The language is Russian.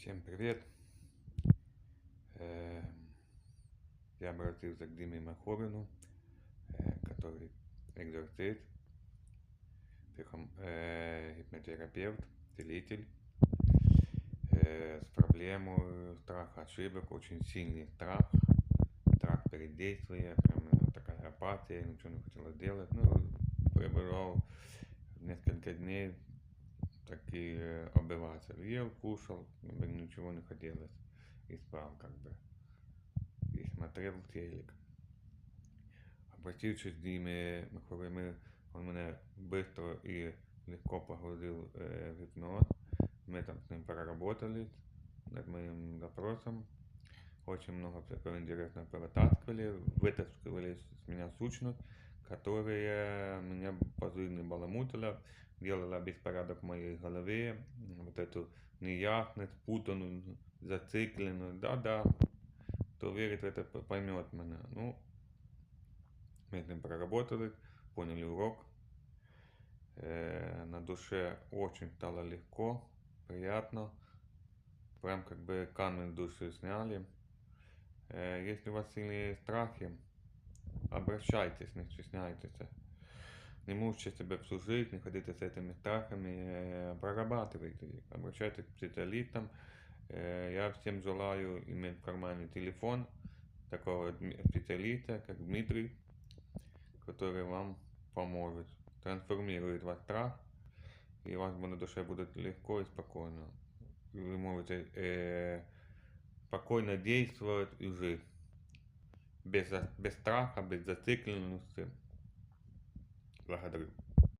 Всем привет! Э, Я обратился к Диме Махорину, э, который экзорцист, э, гипнотерапевт, целитель, э, с проблемой страха ошибок, очень сильный страх, страх перед действием, такая апатия, ничего не хотела делать. Ну, пребывал несколько дней таки э, обыватель. Ел, кушал, ничего не хотелось. И спал как бы. И смотрел телек. Обратившись к Диме Маховими, он меня быстро и легко погрузил э, в гипноз. Мы там с ним проработали над моим запросом. Очень много всякого интересного вытаскивали, вытаскивали с меня сущность, которая меня позывно баламутила, делала беспорядок в моей голове, вот эту неясность, путанную, зацикленную. Да-да, кто верит в это, поймет меня. Ну, мы с ним проработали, поняли урок. Э, на душе очень стало легко, приятно. Прям как бы камень души сняли. Э, если у вас сильные страхи, обращайтесь, не стесняйтесь. Не мучьте себя всю жизнь, не ходите с этими страхами, э, прорабатывайте их, обращайтесь к специалистам. Э, Я всем желаю иметь в кармане телефон такого специалиста, как Дмитрий, который вам поможет, трансформирует ваш страх, и у вас на душе будет легко и спокойно. Вы можете э, спокойно действовать и жить. Без, без страха, без зацикленности. Благодарю.